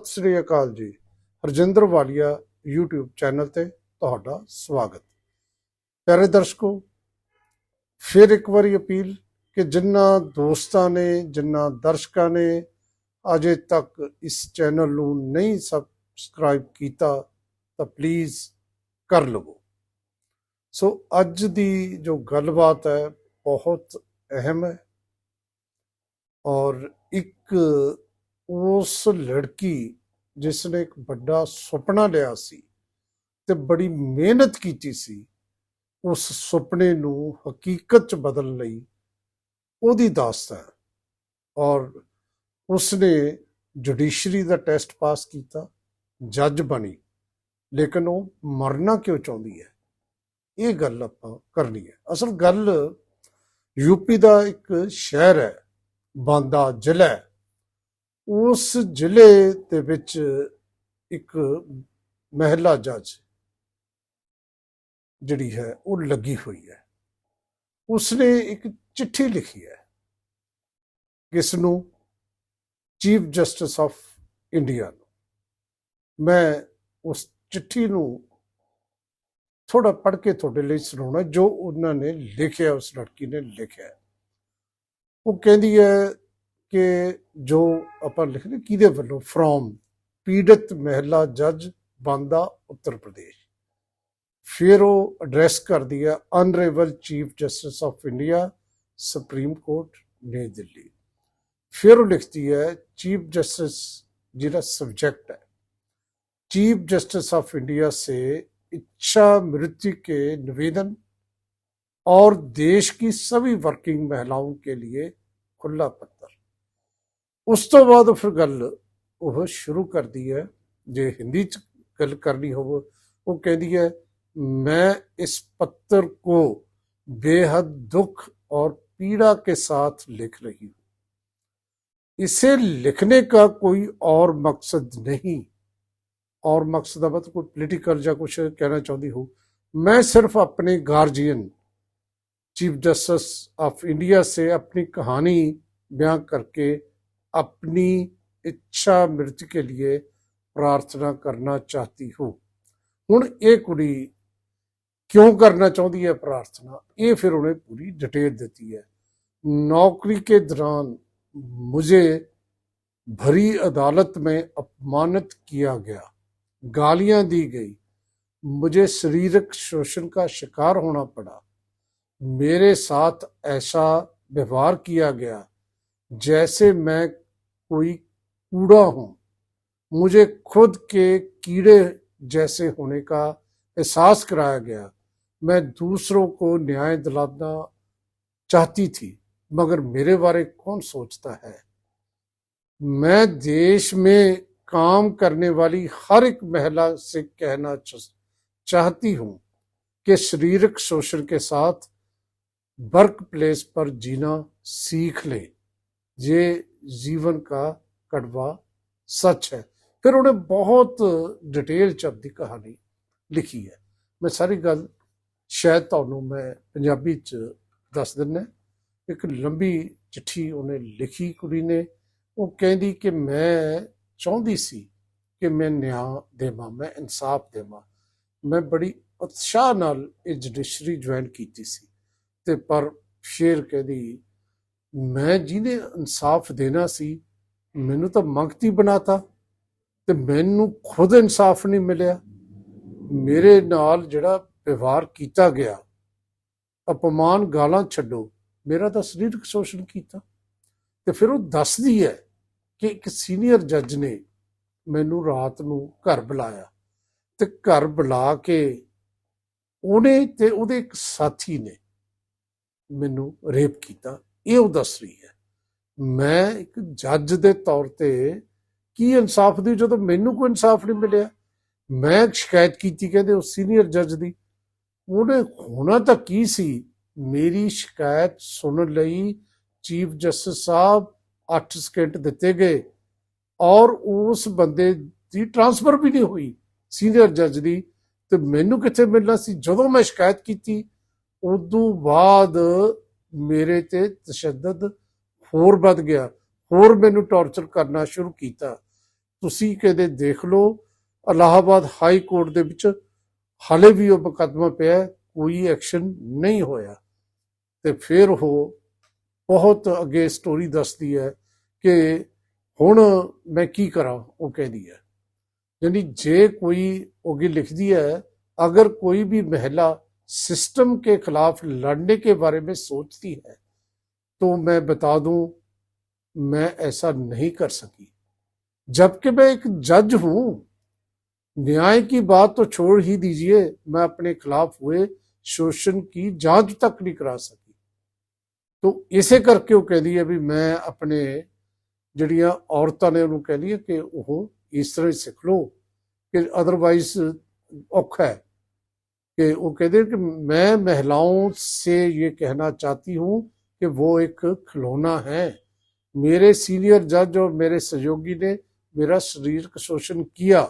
ਸਤਿ ਸ੍ਰੀ ਅਕਾਲ ਜੀ ਹਰਜਿੰਦਰ ਵਾਲੀਆ YouTube channel ਤੇ ਤੁਹਾਡਾ ਸਵਾਗਤ ਪਿਆਰੇ ਦਰਸ਼ਕੋ ਫਿਰ ਇੱਕ ਵਾਰੀ ਅਪੀਲ ਕਿ ਜਿਨ੍ਹਾਂ ਦੋਸਤਾਂ ਨੇ ਜਿਨ੍ਹਾਂ ਦਰਸ਼ਕਾਂ ਨੇ ਅਜੇ ਤੱਕ ਇਸ ਚੈਨਲ ਨੂੰ ਨਹੀਂ ਸਬਸਕ੍ਰਾਈਬ ਕੀਤਾ ਤਾਂ ਪਲੀਜ਼ ਕਰ ਲਵੋ ਸੋ ਅੱਜ ਦੀ ਜੋ ਗੱਲਬਾਤ ਹੈ ਬਹੁਤ ਅਹਿਮ ਹੈ ਔਰ ਇੱਕ ਉਸ ਲੜਕੀ ਜਿਸ ਨੇ ਇੱਕ ਵੱਡਾ ਸੁਪਨਾ ਲਿਆ ਸੀ ਤੇ ਬੜੀ ਮਿਹਨਤ ਕੀਤੀ ਸੀ, ਉਸ ਸੁਪਨੇ ਨੂੰ ਹਕੀਕਤ ਚ ਬਦਲਣ ਲਈ ਉਹਦੀ ਦਾਸਤਾਨ ਔਰ ਉਸਨੇ ਜੁਡੀਸ਼ਰੀ ਦਾ ਟੈਸਟ ਪਾਸ ਕੀਤਾ ਜੱਜ ਬਣੀ, ਲੇਕਿਨ ਉਹ ਮਰਨਾ ਕਿਉਂ ਚਾਹੁੰਦੀ ਹੈ ਇਹ ਗੱਲ ਆਪਾਂ ਕਰਨੀ ਹੈ ਅਸਲ ਗੱਲ ਯੂਪੀ ਦਾ ਇੱਕ ਸ਼ਹਿਰ ਹੈ, ਬਾਂਦਾ ਜ਼ਿਲ੍ਹਾ ਹੈ। ਉਸ ਜ਼ਿਲ੍ਹੇ ਦੇ ਵਿੱਚ ਇੱਕ ਮਹਿਲਾ ਜੱਜ ਜਿਹੜੀ ਹੈ, ਉਹ ਲੱਗੀ ਹੋਈ ਹੈ। ਉਸਨੇ ਇੱਕ ਚਿੱਠੀ ਲਿਖੀ ਹੈ ਕਿਸ ਨੂੰ ਚੀਫ ਜਸਟਿਸ ਆਫ ਇੰਡੀਆ ਨੂੰ। ਮੈਂ ਉਸ ਚਿੱਠੀ ਨੂੰ ਥੋੜਾ ਪੜ੍ਹ ਕੇ ਤੁਹਾਡੇ ਲਈ ਸੁਣਾਉਣਾ, ਜੋ ਉਹਨਾਂ ਨੇ ਲਿਖਿਆ, ਉਸ ਲੜਕੀ ਨੇ ਲਿਖਿਆ। ਉਹ ਕਹਿੰਦੀ ਹੈ جو اپنے لکھنے فروم پیڑت مہیلا جج باندھا پھر وہ لکھتی ہے چیف جسٹس جیرا سبجیکٹ ہے۔ چیف جسٹس آف انڈیا سے اچھا مرتی کے نویدن اور دیش کی سبھی ورکنگ محلاؤں کے لیے کھلا پتہ۔ ਉਸ بعد پھر گل وہ شروع کر دی ہے۔ ਹੈ ہندی ਹਿੰਦੀ ਚ ਗੱਲ ਕਰਨੀ ਹੋਵੇ ਉਹ ਕਹਿੰਦੀ ਹੈ میں اس پتر کو بے حد دکھ اور پیڑا کے ساتھ لکھ رہی ہوں۔ اسے لکھنے کا کوئی اور مقصد نہیں۔ اور مقصد اب کوئی پولیٹیکل یا کچھ کہنا چاہتی ہو۔ میں صرف اپنے guardian chief justice of India سے اپنی کہانی بیان کر کے اپنی اچھا مرت کے لیے پرارتھنا کرنا چاہتی ہوں۔ ਹੁਣ ਇਹ کڑی کیوں کرنا چاہتی ہے ਪ੍ਰਾਰਥਨਾ ਇਹ پھر انہیں پوری ਡਿਟੇਲ دیتی ہے۔ نوکری کے ਦੌਰਾਨ مجھے بھری عدالت میں اپمانت کیا گیا، گالیاں دی گئی۔ مجھے شریرک شوشن کا شکار ہونا پڑا۔ میرے ساتھ ایسا ویوہار کیا گیا جیسے میں کوئی کوڑا ہوں۔ مجھے خود کے کیڑے جیسے ہونے کا احساس کرایا گیا۔ میں دوسروں کو نیائے دلانا چاہتی تھی، مگر میرے بارے کون سوچتا ہے؟ میں دیش میں کام کرنے والی ہر ایک مہیلا سے کہنا چاہتی ہوں کہ شریرک شوشن کے ساتھ برک پلیس پر جینا سیکھ لے۔ یہ जीवन का कड़वा सच है ਫਿਰ ਉਹਨੇ ਬਹੁਤ ਡਿਟੇਲ ਚ ਆਪਣੀ ਕਹਾਣੀ ਲਿਖੀ ਹੈ ਮੈਂ ਸਾਰੀ ਗੱਲ ਸ਼ਾਇਦ ਤੁਹਾਨੂੰ ਮੈਂ ਪੰਜਾਬੀ ਚ ਦੱਸ ਦਿੰਨਾ ਇੱਕ ਲੰਬੀ ਚਿੱਠੀ ਉਹਨੇ ਲਿਖੀ ਕੁੜੀ ਨੇ ਉਹ ਕਹਿੰਦੀ ਕਿ ਮੈਂ ਚਾਹੁੰਦੀ ਸੀ ਕਿ ਮੈਂ ਨਿਆਂ ਦੇਵਾਂ ਮੈਂ ਇਨਸਾਫ ਦੇਵਾਂ ਮੈਂ ਬੜੀ ਉਤਸ਼ਾਹ ਨਾਲ ਇਹ ਜੁਡੀਸ਼ਰੀ ਜੁਆਇਨ ਕੀਤੀ ਸੀ ਤੇ ਪਰ ਸ਼ੇਰ ਕਹਿੰਦੀ ਮੈਂ ਜਿਹਨੇ ਇਨਸਾਫ ਦੇਣਾ ਸੀ, ਮੈਨੂੰ ਤਾਂ ਮੰਗਤੀ ਬਣਾਤਾ ਤੇ ਮੈਨੂੰ ਖੁਦ ਇਨਸਾਫ ਨਹੀਂ ਮਿਲਿਆ। ਮੇਰੇ ਨਾਲ ਜਿਹੜਾ ਵਿਵਹਾਰ ਕੀਤਾ ਗਿਆ, ਅਪਮਾਨ ਗਾਲਾਂ ਛੱਡੋ, ਮੇਰਾ ਤਾਂ ਸਰੀਰਕ ਸ਼ੋਸ਼ਣ ਕੀਤਾ। ਤੇ ਫਿਰ ਉਹ ਦੱਸਦੀ ਹੈ ਕਿ ਇੱਕ ਸੀਨੀਅਰ ਜੱਜ ਨੇ ਮੈਨੂੰ ਰਾਤ ਨੂੰ ਘਰ ਬੁਲਾਇਆ ਤੇ ਘਰ ਬੁਲਾ ਕੇ ਉਹਨੇ ਤੇ ਉਹਦੇ ਇੱਕ ਸਾਥੀ ਨੇ ਮੈਨੂੰ ਰੇਪ ਕੀਤਾ। ਇਹ ਉਹ ਦੱਸ ਰਹੀ ਹੈ। ਮੈਂ ਇੱਕ ਜੱਜ ਦੇ ਤੌਰ ਤੇ ਕੀ ਇਨਸਾਫ ਦੀ, ਜਦੋਂ ਮੈਨੂੰ ਕੋਈ ਇਨਸਾਫ ਨਹੀਂ ਮਿਲਿਆ, ਮੈਂ ਸ਼ਿਕਾਇਤ ਕੀਤੀ ਕਹਿੰਦੇ ਉਹ ਸੀਨੀਅਰ ਜੱਜ ਦੀ। ਉਹਨੇ ਹੋਣਾ ਤਾਂ ਕੀ ਸੀ? ਮੇਰੀ ਸ਼ਿਕਾਇਤ ਸੁਣਨ ਲਈ ਚੀਫ ਜਸਟਿਸ ਸਾਹਿਬ 8 ਸਕਿੰਟ ਦਿੱਤੇ ਗਏ ਔਰ ਉਸ ਬੰਦੇ ਦੀ ਟਰਾਂਸਫਰ ਵੀ ਨਹੀਂ ਹੋਈ ਸੀਨੀਅਰ ਜੱਜ ਦੀ ਤੇ ਮੈਨੂੰ ਕਿੱਥੇ ਮਿਲਣਾ ਸੀ? ਜਦੋਂ ਮੈਂ ਸ਼ਿਕਾਇਤ ਕੀਤੀ, ਉਦੋਂ ਬਾਅਦ ਮੇਰੇ ਤੇ ਤਸ਼ੱਦਦ ਹੋਰ ਵੱਧ ਗਿਆ, ਹੋਰ ਮੈਨੂੰ ਟੌਰਚਰ ਕਰਨਾ ਸ਼ੁਰੂ ਕੀਤਾ। ਤੁਸੀਂ ਕਦੇ ਦੇਖ ਲਓ, ਅਲਾਹਾਬਾਦ ਹਾਈ ਕੋਰਟ ਦੇ ਵਿੱਚ ਹਾਲੇ ਵੀ ਉਹ ਮੁਕੱਦਮਾ ਪਿਆ, ਕੋਈ ਐਕਸ਼ਨ ਨਹੀਂ ਹੋਇਆ। ਤੇ ਫਿਰ ਉਹ ਬਹੁਤ ਅੱਗੇ ਸਟੋਰੀ ਦੱਸਦੀ ਹੈ ਕਿ ਹੁਣ ਮੈਂ ਕੀ ਕਰਾਂ, ਉਹ ਕਹਿੰਦੀ ਹੈ। ਯਾਨੀ ਜੇ ਕੋਈ ਉਹ ਲਿਖਦੀ ਹੈ, ਅਗਰ ਕੋਈ ਵੀ ਮਹਿਲਾ سسٹم کے خلاف لڑنے کے بارے میں سوچتی ہے، تو میں بتا دوں، میں ایسا نہیں کر سکی۔ جبکہ میں ایک جج ہوں نیائے کی بات تو چھوڑ ہی دیجیے، میں اپنے خلاف ہوئے شوشن کی جانچ تک نہیں کرا سکی۔ تو اسے کر کے وہ کہہ دیا بھی میں اپنے جڑیاں عورتوں نے انہوں کہہ دیا کہ وہ اس طرح سکھ لو، کہ ادروائز اوکھا ہے۔ کہ وہ کہتے ہیں کہ میں مہلاؤں سے یہ کہنا چاہتی ہوں کہ وہ ایک کھلونا ہے۔ میرے سینئر جج اور میرے سہیوگی نے میرا شریرک شوشن کیا۔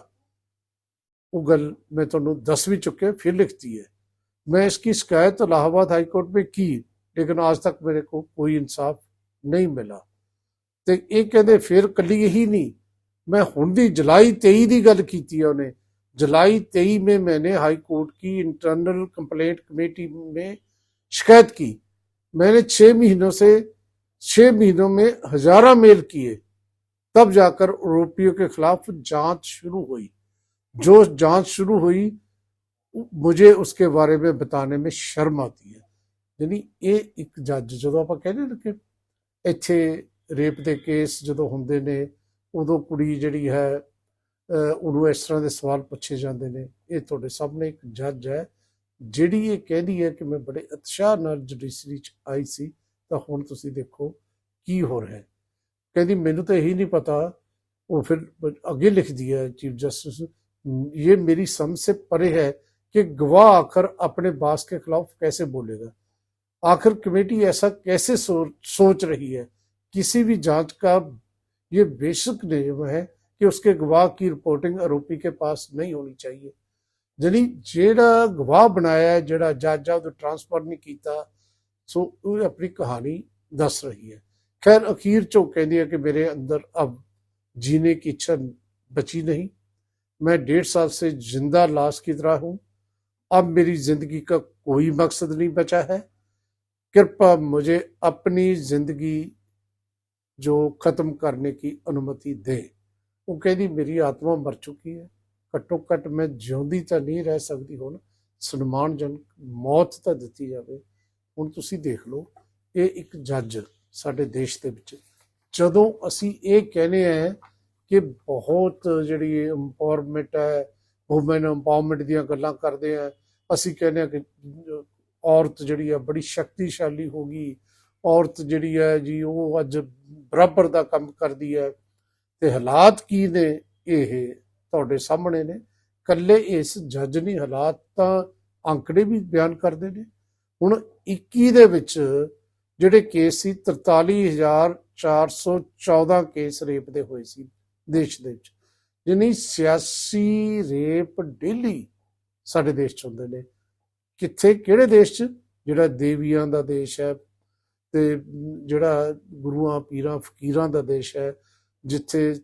وہ گل میں تمہیں دس بھی چکے پھر لکھتی ہے۔ میں اس کی شکایت الہ آباد ہائی کورٹ میں کی، لیکن آج تک میرے کو کوئی انصاف نہیں ملا۔ تو یہ ਕਹਿੰਦੇ ਫਿਰ ਕੱਲੀ ਹੀ ਨਹੀਂ ਮੈਂ ਹੁਣ ਦੀ ਜੁਲਾਈ 23 ਦੀ ਗੱਲ ਕੀਤੀ جولائی تئی میں میں نے ہائی کورٹ کی انٹرنل کمپلینٹ کمیٹی میں شکایت کی۔ میں نے چھ مہینوں سے چھ مہینوں میں ہزارہ میل کیے۔ تب جا کر اروپیوں کے خلاف جانچ شروع ہوئی۔ جو جانچ شروع ہوئی، مجھے اس کے بارے میں بتانے میں شرم آتی ہے۔ یعنی یہ ایک جج ਜਦੋਂ ਆਪਾਂ ਕਹਿੰਦੇ ਨੇ ਕਿ ਇੱਥੇ ਰੇਪ ਦੇ ਕੇਸ ਜਦੋਂ ਹੁੰਦੇ ਨੇ ਉਦੋਂ ਕੁੜੀ ਜਿਹੜੀ ਉਹਨੂੰ ਇਸ ਤਰ੍ਹਾਂ ਦੇ ਸਵਾਲ ਪੁੱਛੇ ਜਾਂਦੇ ਨੇ। ਇਹ ਤੁਹਾਡੇ ਸਾਹਮਣੇ ਇੱਕ ਜੱਜ ਹੈ، ਜਿਹੜੀ ਇਹ ਕਹਿੰਦੀ ਹੈ ਕਿ ਮੈਂ ਬੜੇ ਅਤਸ਼ਾਹ ਨਾਲ ਜੁਡੀਸ਼ਰੀ 'ਚ ਆਈ ਸੀ، ਤਾਂ ਹੁਣ ਤੁਸੀਂ ਦੇਖੋ ਕੀ ਹੋ ਰਿਹਾ ਹੈ। ਕਹਿੰਦੀ، ਮੈਨੂੰ ਤਾਂ ਇਹੀ ਨਹੀਂ ਪਤਾ। وہ پھر آگے لکھ دیا چیف جسٹس یہ میری سمجھ سے پرے ہے کہ گواہ آخر اپنے باس کے خلاف کیسے بولے گا آخر کمیٹی ایسا کیسے سوچ رہی ہے کسی بھی جانچ کا یہ بے شک ہے کہ اس کے گواہ کی رپورٹنگ آروپی کے پاس نہیں ہونی چاہیے۔ یعنی جہاں گواہ بنایا ہے جہاں جج تو ٹرانسفر نہیں کیتا، سو اپنی کہانی دس رہی ہے۔ خیر، اخیر چو کہہ دیا کہ میرے اندر اب جینے کی اچھا بچی نہیں۔ میں ڈیڑھ سال سے زندہ لاس کی طرح ہوں۔ اب میری زندگی کا کوئی مقصد نہیں بچا ہے۔ کرپا مجھے اپنی زندگی جو ختم کرنے کی انمتی دے ਉਹ ਕਹਿੰਦੀ, ਮੇਰੀ ਆਤਮਾ ਮਰ ਚੁੱਕੀ ਹੈ। ਘੱਟੋ ਘੱਟ ਮੈਂ ਜਿਉਂਦੀ ਤਾਂ ਨਹੀਂ ਰਹਿ ਸਕਦੀ ਹੁਣ। ਸਨਮਾਨਜਨਕ ਮੌਤ ਤਾਂ ਦਿੱਤੀ ਜਾਵੇ। ਹੁਣ ਤੁਸੀਂ ਦੇਖ ਲਓ, ਇਹ ਇੱਕ ਜੱਜ ਸਾਡੇ ਦੇਸ਼ ਦੇ ਵਿੱਚ। ਜਦੋਂ ਅਸੀਂ ਇਹ ਕਹਿੰਦੇ ਆ ਕਿ ਬਹੁਤ ਜਿਹੜੀ ਇੰਪਾਵਰਮੈਂਟ ਹੈ ਵੂਮਨ ਇੰਪਾਵਰਮੈਂਟ ਦੀਆਂ ਗੱਲਾਂ ਕਰਦੇ ਆ ਅਸੀਂ ਕਹਿੰਦੇ ਆ ਕਿ ਔਰਤ ਜਿਹੜੀ ਆ ਬੜੀ ਸ਼ਕਤੀਸ਼ਾਲੀ ਹੋ ਗਈ। ਔਰਤ ਜਿਹੜੀ ਹੈ ਜੀ, ਉਹ ਅੱਜ ਬਰਾਬਰ ਦਾ ਕੰਮ ਕਰਦੀ ਹੈ। ਤੇ ਹਾਲਾਤ ਕੀ ਨੇ ਇਹ ਤੁਹਾਡੇ ਸਾਹਮਣੇ ਨੇ। ਕੱਲੇ ਇਸ ਜੱਜ ਨਹੀਂ ਹਾਲਾਤ ਤਾਂ ਅੰਕੜੇ ਵੀ ਬਿਆਨ ਕਰਦੇ ਨੇ। ਹੁਣ 21 ਦੇ ਵਿੱਚ ਜਿਹੜੇ ਕੇਸ ਸੀ 43414 ਕੇਸ ਰੇਪ ਦੇ ਹੋਏ ਸੀ ਦੇਸ਼ ਦੇ ਵਿੱਚ ਯਾਨੀ 86 ਰੇਪ ਡੇਲੀ ਸਾਡੇ ਦੇਸ਼ ਚ ਹੁੰਦੇ ਨੇ। ਕਿੱਥੇ, ਕਿਹੜੇ ਦੇਸ਼ ਚ? ਜਿਹੜਾ ਦੇਵੀਆਂ ਦਾ ਦੇਸ਼ ਹੈ ਤੇ ਜਿਹੜਾ ਗੁਰੂਆਂ, ਪੀਰਾਂ, ਫਕੀਰਾਂ ਦਾ ਦੇਸ਼ ਹੈ ਜਿੱਥੇ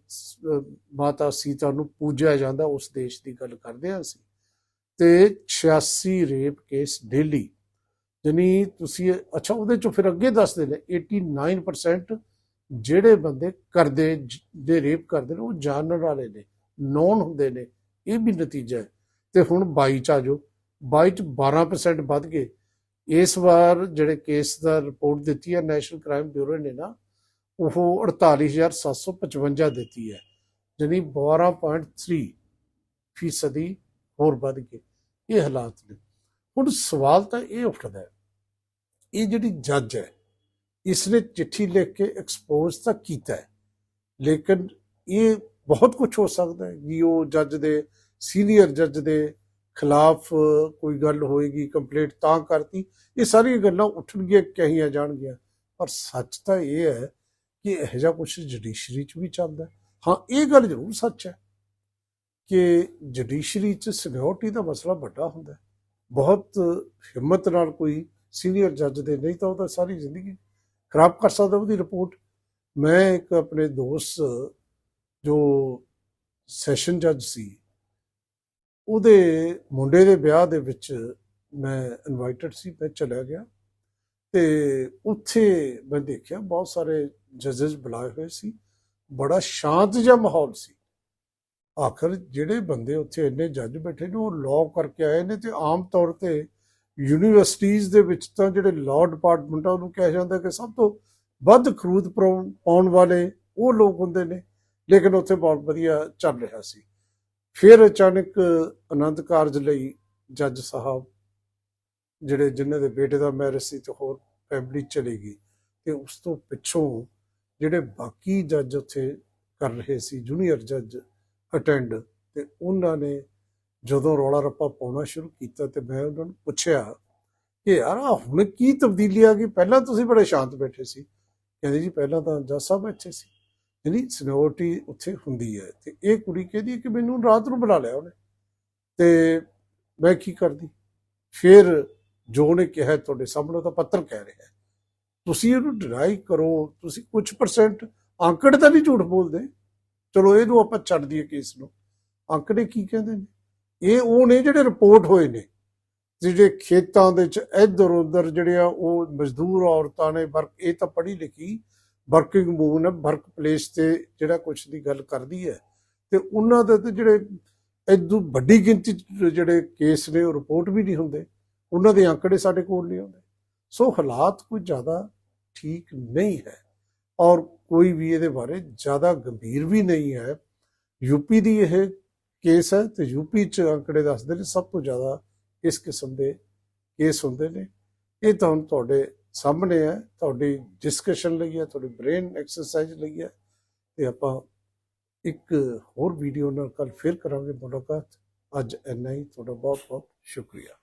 ਮਾਤਾ ਸੀਤਾ ਨੂੰ ਪੂਜਿਆ ਜਾਂਦਾ, ਉਸ ਦੇਸ਼ ਦੀ ਗੱਲ ਕਰਦੇ ਹਾਂ ਅਸੀਂ। ਤੇ 86 ਰੇਪ ਕੇਸ ਡੇਲੀ। ਯਾਨੀ ਤੁਸੀਂ, ਅੱਛਾ, ਉਹਦੇ ਚੋਂ ਫਿਰ ਅੱਗੇ ਦੱਸਦੇ ਨੇ 89% ਜਿਹੜੇ ਬੰਦੇ ਕਰਦੇ ਜ- ਦੇ ਰੇਪ ਕਰਦੇ ਨੇ, ਉਹ ਜਾਣਨ ਵਾਲੇ ਨੇ, ਨੌਨ ਹੁੰਦੇ ਨੇ, ਇਹ ਵੀ ਨਤੀਜਾ ਹੈ। ਤੇ ਹੁਣ 22 ਚ ਆ ਜਾਓ। 22 ਚ 12% ਵੱਧ ਗਏ। ਇਸ ਵਾਰ ਜਿਹੜੇ ਕੇਸ ਦਾ ਰਿਪੋਰਟ ਦਿੱਤੀ ਹੈ, ਨੈਸ਼ਨਲ ਕ੍ਰਾਈਮ ਬਿਊਰੋ ਨੇ ਨਾ ਉਹ 48755 ਦਿੱਤੀ ਹੈ ਯਾਨੀ 12.3 ਫੀਸਦੀ ਹੋਰ ਵੱਧ ਗਈ। ਇਹ ਹਾਲਾਤ ਨੇ। ਹੁਣ ਸਵਾਲ ਤਾਂ ਇਹ ਉੱਠਦਾ ਹੈ, ਇਹ ਜਿਹੜੀ ਜੱਜ ਹੈ, ਇਸਨੇ ਚਿੱਠੀ ਲਿਖ ਕੇ ਐਕਸਪੋਜ਼ ਤਾਂ ਕੀਤਾ ਹੈ, ਲੇਕਿਨ ਇਹ ਬਹੁਤ ਕੁਝ ਹੋ ਸਕਦਾ ਹੈ ਕਿ ਉਹ ਜੱਜ ਦੇ, ਸੀਨੀਅਰ ਜੱਜ ਦੇ ਖਿਲਾਫ ਕੋਈ ਗੱਲ ਹੋਏਗੀ ਕੰਪਲੇਂਟ ਤਾਂ ਕਰਤੀ। ਇਹ ਸਾਰੀਆਂ ਗੱਲਾਂ ਉੱਠਣਗੀਆਂ, ਕਹੀਆਂ ਜਾਣਗੀਆਂ। ਪਰ ਸੱਚ ਤਾਂ ਇਹ ਹੈ ਕਿ ਇਹੋ ਜਿਹਾ ਕੁਝ ਜੁਡੀਸ਼ਰੀ 'ਚ ਵੀ ਚੱਲਦਾ ਹਾਂ। ਇਹ ਗੱਲ ਜ਼ਰੂਰ ਸੱਚ ਹੈ ਕਿ ਜੁਡੀਸ਼ਰੀ 'ਚ ਸਿਕਿਉਰਿਟੀ ਦਾ ਮਸਲਾ ਵੱਡਾ ਹੁੰਦਾ ਬਹੁਤ ਹਿੰਮਤ ਨਾਲ ਕੋਈ ਸੀਨੀਅਰ ਜੱਜ ਦੇ ਨਹੀਂ ਤਾਂ ਉਹ ਤਾਂ ਸਾਰੀ ਜ਼ਿੰਦਗੀ ਖਰਾਬ ਕਰ ਸਕਦਾ ਉਹਦੀ ਰਿਪੋਰਟ ਮੈਂ ਇੱਕ ਆਪਣੇ ਦੋਸਤ, ਜੋ ਸੈਸ਼ਨ ਜੱਜ ਸੀ, ਉਹਦੇ ਮੁੰਡੇ ਦੇ ਵਿਆਹ ਦੇ ਵਿੱਚ ਮੈਂ ਇਨਵਾਈਟਡ ਸੀ, ਮੈਂ ਚਲਾ ਗਿਆ ਤੇ ਉੱਥੇ ਮੈਂ ਦੇਖਿਆ ਬਹੁਤ ਸਾਰੇ ਜੱਜਸ ਬੁਲਾਏ ਹੋਏ ਸੀ, ਬੜਾ ਸ਼ਾਂਤ ਜਿਹਾ ਮਾਹੌਲ ਸੀ। ਆਖਰ ਜਿਹੜੇ ਬੰਦੇ ਉੱਥੇ ਇੰਨੇ ਜੱਜ ਬੈਠੇ ਨੇ, ਉਹ ਲਾਅ ਕਰਕੇ ਆਏ ਨੇ ਤੇ ਆਮ ਤੌਰ ਤੇ ਯੂਨੀਵਰਸਿਟੀਜ਼ ਦੇ ਵਿੱਚ ਤਾਂ ਜਿਹੜੇ ਲਾਅ ਡਿਪਾਰਟਮੈਂਟ ਆ, ਉਹਨੂੰ ਕਿਹਾ ਜਾਂਦਾ ਕਿ ਸਭ ਤੋਂ ਵੱਧ ਖਰੂਦ ਪਾਉਣ ਪਾਉਣ ਵਾਲੇ ਉਹ ਲੋਕ ਹੁੰਦੇ ਨੇ, ਲੇਕਿਨ ਉੱਥੇ ਬਹੁਤ ਵਧੀਆ ਚੱਲ ਰਿਹਾ ਸੀ। ਫਿਰ ਅਚਾਨਕ ਆਨੰਦ ਕਾਰਜ ਲਈ ਜੱਜ ਸਾਹਿਬ, ਜਿਹੜੇ ਜਿਨ੍ਹਾਂ ਦੇ ਬੇਟੇ ਦਾ ਮੈਰਿਜ ਸੀ ਤੇ ਹੋਰ ਫੈਮਿਲੀ ਚਲੀ ਗਈ ਤੇ ਉਸ ਤੋਂ ਪਿੱਛੋਂ ਜਿਹੜੇ ਬਾਕੀ ਜੱਜ ਉੱਥੇ ਕਰ ਰਹੇ ਸੀ ਜੂਨੀਅਰ ਜੱਜ ਅਟੈਂਡ ਤੇ ਉਹਨਾਂ ਨੇ ਜਦੋਂ ਰੌਲਾ ਰੱਪਾ ਪਾਉਣਾ ਸ਼ੁਰੂ ਕੀਤਾ ਤੇ ਮੈਂ ਉਹਨਾਂ ਨੂੰ ਪੁੱਛਿਆ ਕਿ ਯਾਰ ਹੁਣ ਕੀ ਤਬਦੀਲੀ ਆ ਗਈ? ਪਹਿਲਾਂ ਤੁਸੀਂ ਬੜੇ ਸ਼ਾਂਤ ਬੈਠੇ ਸੀ। ਕਹਿੰਦੇ ਜੀ, ਪਹਿਲਾਂ ਤਾਂ ਜੱਜ ਸਾਹਿਬ ਇੱਥੇ ਸੀ। ਯਾਨੀ ਸਿਨਿਓਰਿਟੀ ਉੱਥੇ ਹੁੰਦੀ ਹੈ। ਤੇ ਇਹ ਕੁੜੀ ਕਹਿੰਦੀ ਹੈ ਕਿ ਮੈਨੂੰ ਰਾਤ ਨੂੰ ਬੁਲਾ ਲਿਆ ਉਹਨੇ। ਤੇ ਮੈਂ ਕੀ ਕਰਦੀ? ਫਿਰ ਜੋ ਉਹਨੇ ਕਿਹਾ, ਤੁਹਾਡੇ ਸਾਹਮਣੇ ਉਹ ਤਾਂ ਪੱਤਰ ਕਹਿ ਰਿਹਾ। ਤੁਸੀਂ ਇਹਨੂੰ ਡਿਨਾਈ ਕਰੋ, ਤੁਸੀਂ ਕੁਝ ਪਰਸੈਂਟ ਅੰਕੜੇ ਤਾਂ ਨਹੀਂ ਝੂਠ ਬੋਲਦੇ। ਚਲੋ, ਇਹਨੂੰ ਆਪਾਂ ਛੱਡ ਦਈਏ ਕੇਸ ਨੂੰ। ਅੰਕੜੇ ਕੀ ਕਹਿੰਦੇ ਨੇ? ਇਹ ਉਹ ਨੇ ਜਿਹੜੇ ਰਿਪੋਰਟ ਹੋਏ ਨੇ, ਜਿਹੜੇ ਖੇਤਾਂ ਦੇ ਵਿੱਚ ਇੱਧਰ ਉੱਧਰ ਜਿਹੜੇ ਆ, ਉਹ ਮਜ਼ਦੂਰ ਔਰਤਾਂ ਨੇ, ਵਰਕ, ਇਹ ਤਾਂ ਪੜ੍ਹੀ ਲਿਖੀ ਵਰਕਿੰਗ ਵੂਮਨ ਵਰਕ ਪਲੇਸ ਤੇ ਜਿਹੜਾ ਕੁਛ ਦੀ ਗੱਲ ਕਰਦੀ ਹੈ, ਤੇ ਉਹਨਾਂ ਦੇ ਤੇ ਜਿਹੜੇ ਇਦੋਂ ਵੱਡੀ ਗਿਣਤੀ 'ਚ ਜਿਹੜੇ ਕੇਸ ਨੇ, ਉਹ ਰਿਪੋਰਟ ਵੀ ਨਹੀਂ ਹੁੰਦੇ। ਉਹਨਾਂ ਦੇ ਅੰਕੜੇ ਸਾਡੇ ਕੋਲ ਨਹੀਂ ਆਉਂਦੇ। ਸੋ ਹਾਲਾਤ ਕੋਈ ਜ਼ਿਆਦਾ ਠੀਕ ਨਹੀਂ ਹੈ ਔਰ ਕੋਈ ਵੀ ਇਹਦੇ ਬਾਰੇ ਜ਼ਿਆਦਾ ਗੰਭੀਰ ਵੀ ਨਹੀਂ ਹੈ ਯੂਪੀ ਦੀ ਇਹ ਕੇਸ ਹੈ ਤੇ ਯੂਪੀ ਚ ਅੰਕੜੇ ਦੱਸਦੇ ਨੇ ਸਭ ਤੋਂ ਜ਼ਿਆਦਾ ਇਸ ਕਿਸਮ ਦੇ ਕੇਸ ਹੁੰਦੇ ਨੇ ਇਹ ਤਾਂ ਹੁਣ ਤੁਹਾਡੇ ਸਾਹਮਣੇ ਹੈ ਤੁਹਾਡੀ ਡਿਸਕਸ਼ਨ ਲਈ ਹੈ ਤੁਹਾਡੀ ਬ੍ਰੇਨ ਐਕਸਰਸਾਈਜ਼ ਲਈ ਹੈ ਤੇ ਆਪਾਂ ਇੱਕ ਹੋਰ ਵੀਡੀਓ ਨਾਲ ਕੱਲ ਫਿਰ ਕਰਾਂਗੇ ਮੁਲਾਕਾਤ ਅੱਜ ਇੰਨਾ ਹੀ ਤੁਹਾਡਾ ਬਹੁਤ ਬਹੁਤ ਸ਼ੁਕਰੀਆ